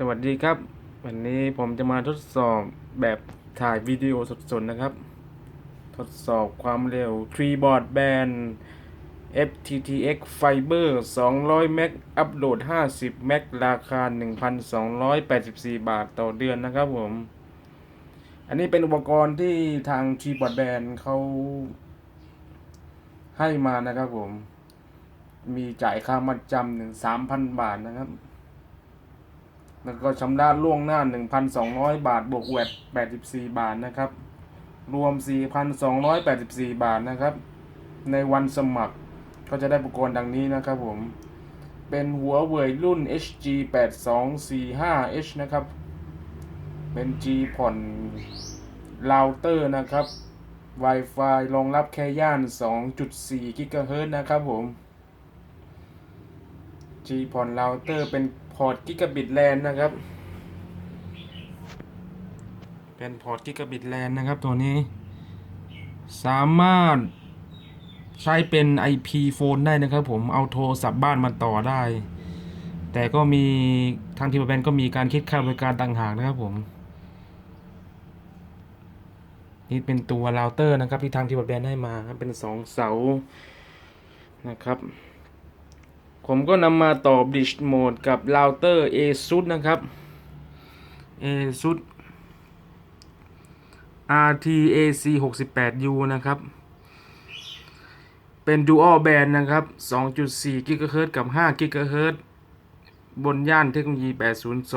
สวัสดีครับ วันนี้ผมจะมาทดสอบแบบถ่ายวิดีโอสดๆนะครับ ทดสอบความเร็ว Treeboard Band FTTX Fiber 200 m b อัปโหลด 50 m b ราคา 1,284 บาทต่อเดือนนะครับผม อันนี้เป็นอุปกรณ์ที่ทาง Treeboard Band เขาให้มานะครับผม มีจ่ายค่ามัดจำหนึ่ง3,000บาทนะครับ แล้วก็ชำระล่วงหน้า 1,200 บาท บวกแวด84 บาทนะครับ รวม 4,284 บาทนะครับ ในวันสมัครก็จะได้อุปกรณ์ดังนี้นะครับผม เป็นหัวเว่ยรุ่น HG 8245H นะครับ เป็น G ผ่อนเราเตอร์นะครับ Wi-Fi รองรับแค่ย่าน 2.4 GHz นะครับผม G ผ่อนเราเตอร์เป็นพอร์ตกิกะบิตแลนนะครับ เป็นพอร์ตกิกะบิตแลนนะครับ ตัวนี้ สามารถใช้เป็น IP โฟนได้นะครับผมเอาโทรศัพท์บ้านมาต่อได้ แต่ก็มีทางทีมแบนก็มีการคิดค่าบริการต่างหากนะครับผมนี่เป็นตัวเราเตอร์นะครับที่ทางทีมแบนให้มาเป็นสองเสานะครับ ผมก็นำมาต่อ Bridge Mode กับเราเตอร์ ASUS นะครับ ASUS RTAC 68U นะครับ เป็น Dual Band นะครับ 2.4 GHz กับ 5 GHz บนย่านเทคโนโลยี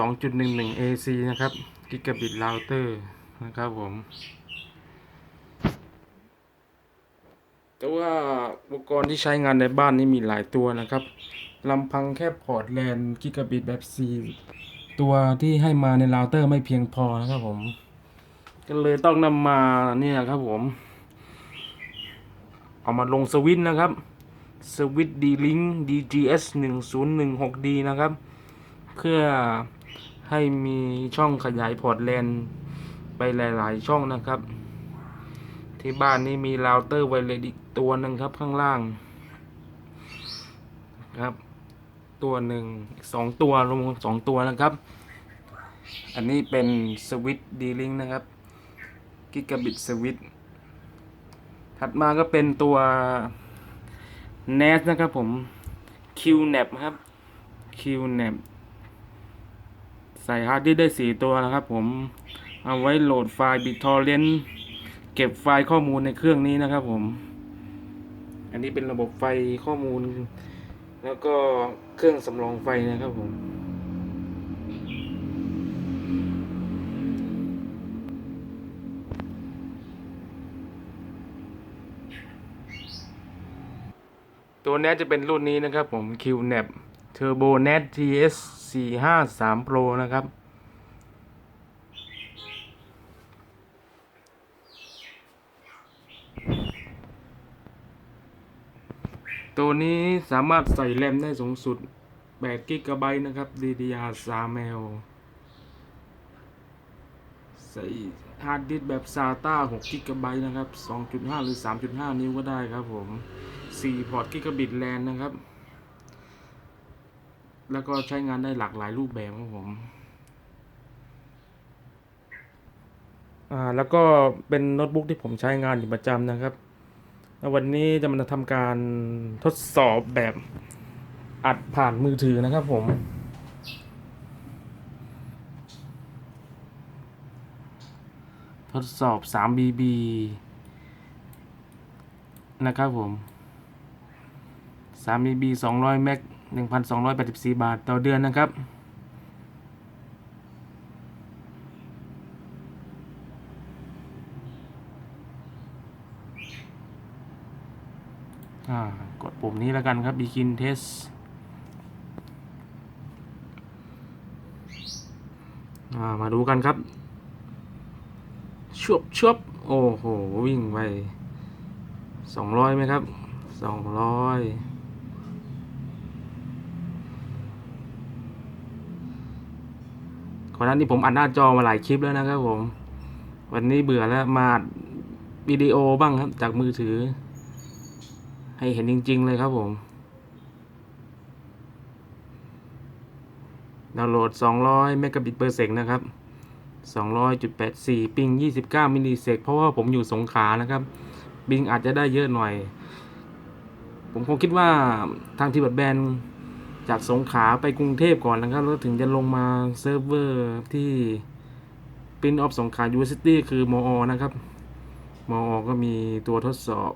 802.11 AC นะครับ Gigabit Router นะครับผม แต่ว่าอุปกรณ์ที่ใช้งานในบ้านนี่มีหลายตัวนะครับลำพังแค่พอร์ตแลนกิกะบิตแบบ C ตัวที่ให้มาในเราเตอร์ไม่เพียงพอนะครับผม ก็เลยต้องนำมาเนี่ยครับผม เอามาลงสวิตนะครับสวิตช์ D-Link DGS 1016D นะครับ เพื่อให้มีช่องขยายพอร์ตแลนไปหลาย ๆ ช่องนะครับ ที่บ้านนี้มีเราเตอร์ไวเลสอีก ตัวหนึ่งครับข้างล่างครับ ตัวหนึ่งสองตัวรวมสองตัวนะครับ อันนี้เป็นสวิตดีลิงนะครับกิกะบิตสวิตถัดมาก็เป็นตัว NAS นะครับผม QNAP ครับ QNAP ใส่ฮาร์ดดิสได้สี่ตัวนะครับผม เอาไว้โหลดไฟล์ BitTorrent เก็บไฟล์ข้อมูลในเครื่องนี้นะครับผม อันนี้เป็นระบบไฟข้อมูล แล้วก็เครื่องสำรองไฟนะครับผมตัวนี้จะเป็นรุ่นนี้นะครับผม QNAP Turbo Net TS 453 Pro นะครับ ตัวนี้สามารถใส่แรมได้สูงสุด8กิกะไบต์นะครับ DDR 3 L ใส่ฮาร์ดดิสแบบ SATA 6กิกะไบต์นะครับ 2.5 หรือ 3.5 นิ้วก็ได้ครับผม 4 พอร์ตกิกะบิตแลนนะครับ แล้วก็ใช้งานได้หลากหลายรูปแบบครับผม อ่า แล้วก็เป็นโน้ตบุ๊กที่ผมใช้งานอยู่ประจำนะครับ แล้ววันนี้จะมาทำการทดสอบแบบอัดผ่านมือถือนะครับผม ทดสอบ 3BB นะครับผม 3BB 200เมก1,284 บาทต่อเดือนนะครับ กดปุ่มนี้แล้วกันครับ begin test มาดูกันครับชวบชวบโอ้โห วิ่งไปสองร้อยไหมครับสองร้อยก่อนหน้านี้ผมอัดหน้าจอมาหลายคลิปแล้วนะครับผม วันนี้เบื่อแล้วมาอัดวิดีโอบ้างครับจากมือถือ ให้เห็นจริง ๆ เลยครับผม ดาวน์โหลด 200 เมกะบิตเปอร์เซกนะครับ 200.84 ปิง 29 มิลลิเซกเพราะว่าผมอยู่สงขลานะครับปิงอาจจะได้เยอะหน่อย ผมคงคิดว่าทางทีบัดแบนจากสงขลาไปกรุงเทพก่อนนะครับ แล้วถึงจะลงมาเซิร์ฟเวอร์ที่ปินออฟสงขลา University คือมอนะครับมอก็มีตัวทดสอบ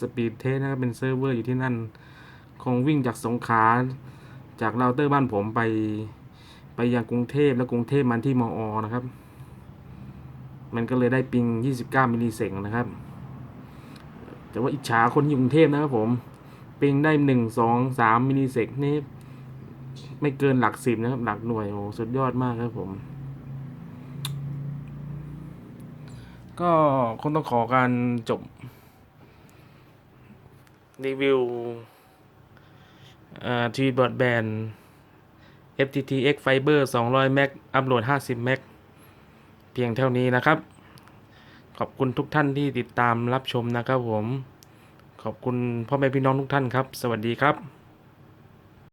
สปีดเทสนะครับเป็นเซิร์ฟเวอร์อยู่ที่นั่น คงวิ่งจากสงขลาจากเราเตอร์บ้านผมไป ไปยังกรุงเทพแล้วกรุงเทพมันที่มอนะครับ มันก็เลยได้ปิง 29 มิลลิเซกนะครับ แต่ว่าอิจฉาคนที่อยู่กรุงเทพนะครับผม ปิงได้ 1 2 3 มิลลิเซกนี่ไม่เกินหลักสิบนะครับ หลักหน่วยโอ้สุดยอดมากครับผม ก็คงต้องขอการจบ รีวิวทีวีบอดแบน FTTX Fiber 200 m b อัพโหลด 50 m b เพียงเท่านี้นะครับ ขอบคุณทุกท่านที่ติดตามรับชมนะครับผม ขอบคุณพ่อแม่พี่น้องทุกท่านครับ สวัสดีครับ